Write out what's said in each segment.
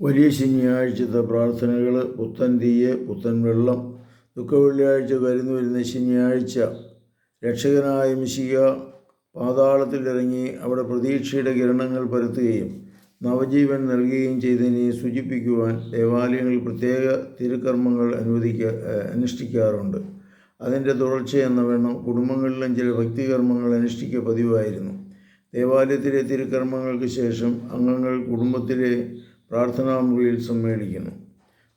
വലിയ ശനിയാഴ്ചത്തെ പ്രാർത്ഥനകൾ പുത്തൻ തീയ് പുത്തൻ വെള്ളം ദുഃഖവെള്ളിയാഴ്ച വരുന്നു വരുന്ന ശനിയാഴ്ച. രക്ഷകനായ മിശിക പാതാളത്തിലിറങ്ങി അവിടെ പ്രതീക്ഷയുടെ കിരണങ്ങൾ പരത്തുകയും നവജീവൻ നൽകുകയും ചെയ്തതിനെ സൂചിപ്പിക്കുവാൻ ദേവാലയങ്ങളിൽ പ്രത്യേക തിരുക്കർമ്മങ്ങൾ അനുവദിക്ക അനുഷ്ഠിക്കാറുണ്ട്. അതിന്റെ തുടർച്ചയെന്ന വേണം കുടുംബങ്ങളിലും ചില ഭക്തികർമ്മങ്ങൾ അനുഷ്ഠിക്കുക പതിവായിരുന്നു. ദേവാലയത്തിലെ തിരുക്കർമ്മങ്ങൾക്ക് ശേഷം അംഗങ്ങൾ കുടുംബത്തിലെ പ്രാർത്ഥനാ മുറിയിൽ സമ്മേളിക്കുന്നു.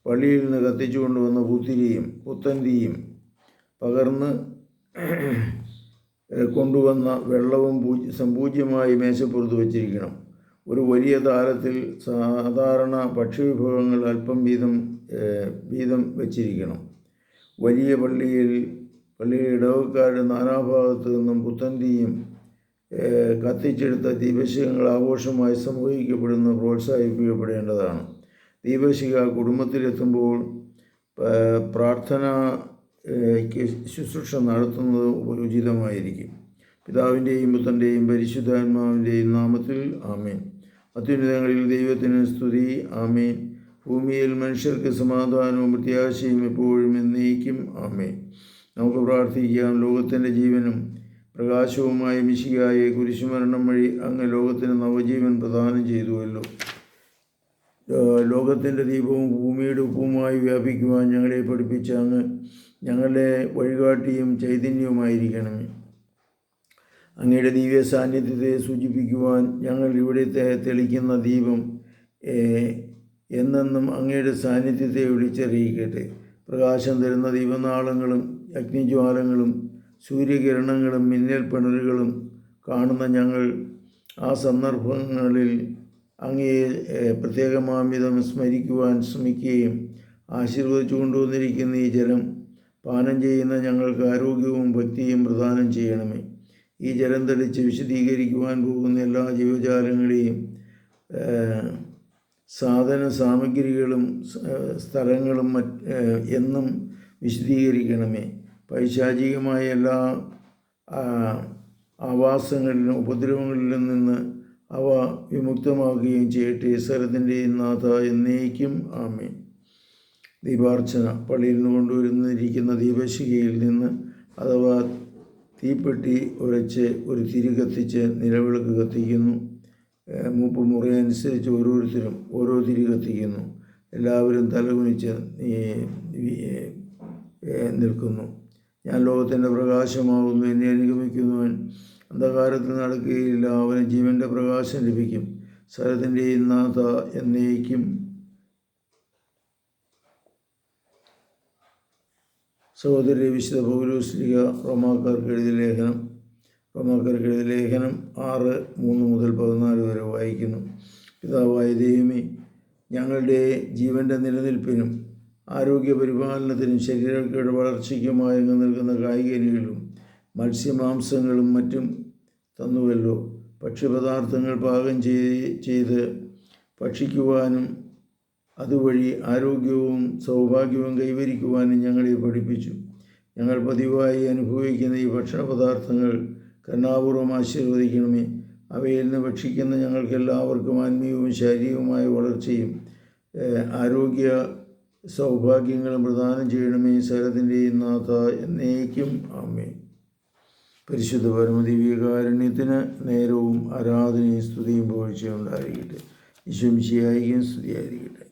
പള്ളിയിൽ നിന്ന് കത്തിച്ചു കൊണ്ടുവന്ന പുത്തിരിയും പുത്തൻതിയും പകർന്ന് കൊണ്ടുവന്ന വെള്ളവും പൂജ സമ്പൂജ്യമായി മേശപ്പുറത്ത് വച്ചിരിക്കണം. ഒരു വലിയ താരത്തിൽ സാധാരണ ഭക്ഷ്യവിഭവങ്ങൾ അല്പം വീതം വീതം വച്ചിരിക്കണം. വലിയ പള്ളിയിൽ പള്ളിയുടെ ഇടവക്കാരുടെ നാനാഭാഗത്തു നിന്നും പുത്തൻതിയും ഏഹ് കത്തിച്ചെടുത്ത ദീപശിഖങ്ങൾ ആഘോഷമായി സംഭവിക്കപ്പെടുന്ന പ്രോത്സാഹിപ്പിക്കപ്പെടേണ്ടതാണ്. ദീപശിഖ കുടുംബത്തിലെത്തുമ്പോൾ പ്രാർത്ഥനയ്ക്ക് ശുശ്രൂഷ നടത്തുന്നത് ഉചിതമായിരിക്കും പിതാവിന്റെയും പുത്രന്റെയും പരിശുദ്ധാത്മാവിന്റെയും നാമത്തിൽ ആമേൻ. അത്യുന്നതങ്ങളിൽ ദൈവത്തിന് സ്തുതി ആമേൻ. ഭൂമിയിൽ മനുഷ്യർക്ക് സമാധാനവും പ്രത്യാശയും എപ്പോഴും എന്നേക്കും ആമേൻ. നമുക്ക് പ്രാർത്ഥിക്കാം ലോകത്തിന്റെ ജീവനും പ്രകാശവുമായ മിശികായെ കുരിശുമരണം വഴി അങ്ങ് ലോകത്തിന് നവജീവൻ പ്രദാനം ചെയ്തുവല്ലോ. ലോകത്തിന്റെ ദീപവും ഭൂമിയുടെ ഉപ്പുമായി വ്യാപിക്കുവാൻ ഞങ്ങളെ പഠിപ്പിച്ച അങ്ങ് ഞങ്ങളുടെ വഴികാട്ടിയും ചൈതന്യവുമായിരിക്കണമേ അങ്ങയുടെ ദിവ്യ സാന്നിധ്യത്തെ സൂചിപ്പിക്കുവാൻ ഞങ്ങൾ ഇവിടെ തെളിക്കുന്ന ദീപം എന്നെന്നും അങ്ങയുടെ സാന്നിധ്യത്തെ വിളിച്ചറിയിക്കട്ടെ. പ്രകാശം തരുന്ന ദീപനാളങ്ങളും അഗ്നിജ്വാലങ്ങളും സൂര്യകിരണങ്ങളും മിന്നൽ പിണറുകളും കാണുന്ന ഞങ്ങൾ ആ സന്ദർഭങ്ങളിൽ അങ്ങയെ പ്രത്യേകമാംവിധം സ്മരിക്കുവാൻ ശ്രമിക്കുകയും ആശീർവദിച്ചു കൊണ്ടുവന്നിരിക്കുന്ന ഈ ജലം പാനം ചെയ്യുന്ന ഞങ്ങൾക്ക് ആരോഗ്യവും ഭക്തിയും പ്രദാനം ചെയ്യണമേ. ഈ ജലം തെളിച്ച് വിശദീകരിക്കുവാൻ പോകുന്ന എല്ലാ ജീവജാലങ്ങളെയും സാധന സാമഗ്രികളും സ്ഥലങ്ങളും മറ്റ് എന്നും വിശദീകരിക്കണമേ. പൈശാചികമായ എല്ലാ ആവാസങ്ങളിലും ഉപദ്രവങ്ങളിലും നിന്ന് അവ വിമുക്തമാക്കുകയും ചെയ്യട്ടെ. സ്ഥലത്തിന്റെയും നാഥ എന്നേക്കും. ആമേ ദീപാർച്ചന. പള്ളിയിൽ നിന്ന് കൊണ്ടുവരുന്നിരിക്കുന്ന ദീപശികയിൽ നിന്ന് അഥവാ തീപ്പെട്ടി ഉരച്ച് ഒരു തിരി കത്തിച്ച് നിലവിളക്ക് കത്തിക്കുന്നു. മൂപ്പ് മുറയനുസരിച്ച് ഓരോരുത്തരും ഓരോ തിരി കത്തിക്കുന്നു. എല്ലാവരും തലകുനിച്ച് നിൽക്കുന്നു. ഞാൻ ലോകത്തിന്റെ പ്രകാശമാകുന്നു എന്നെ അനുഗമിക്കുന്നവൻ അന്ധകാരത്തിൽ നടക്കുകയില്ല അവന് ജീവന്റെ പ്രകാശം ലഭിക്കും. സ്വരത്തിന്റെ ഇന്നാഥ എന്നേക്കും. സഹോദരി വിശുദ്ധ ഭൗരൂശ്രീക റോമാക്കാർക്ക് എഴുതിയ ലേഖനം. റോമാക്കാർക്ക് എഴുതിയ ലേഖനം ആറ് മൂന്ന് മുതൽ പതിനാല് വരെ വായിക്കുന്നു. പിതാവായ ദൈവമേ ഞങ്ങളുടെ ജീവന്റെ നിലനിൽപ്പിനും ആരോഗ്യ പരിപാലനത്തിനും ശരീരങ്ങളുടെ വളർച്ചയ്ക്കുമായി നിൽക്കുന്ന നൽകുന്ന കായികനികളും മത്സ്യമാംസങ്ങളും മറ്റും തന്നുവല്ലോ. ഭക്ഷ്യപദാർത്ഥങ്ങൾ പാകം ചെയ്ത് ഭക്ഷിക്കുവാനും അതുവഴി ആരോഗ്യവും സൗഭാഗ്യവും കൈവരിക്കുവാനും ഞങ്ങളെ പഠിപ്പിച്ചു. ഞങ്ങൾ പതിവായി അനുഭവിക്കുന്ന ഈ ഭക്ഷണ പദാർത്ഥങ്ങൾ കരുണാപൂർവം ആശീർവദിക്കണമേ. അവയിൽ നിന്ന് ഭക്ഷിക്കുന്ന ഞങ്ങൾക്ക് എല്ലാവർക്കും ആത്മീയവും ശാരീരികവുമായ വളർച്ചയും ആരോഗ്യ സൗഭാഗ്യങ്ങളും പ്രദാനം ചെയ്യണമേ സ്ഥലത്തിന്റെയും നാഥ എന്നേക്കും. ആമേ പരിശുദ്ധ പരമദിവ്യകാരുണ്യത്തിന് നേരവും ആരാധനയും സ്തുതിയും പോഴ്ചയും ഉണ്ടായിരിക്കട്ടെ. ഈശ്വംശിയായിരിക്കും സ്തുതിയായിരിക്കട്ടെ.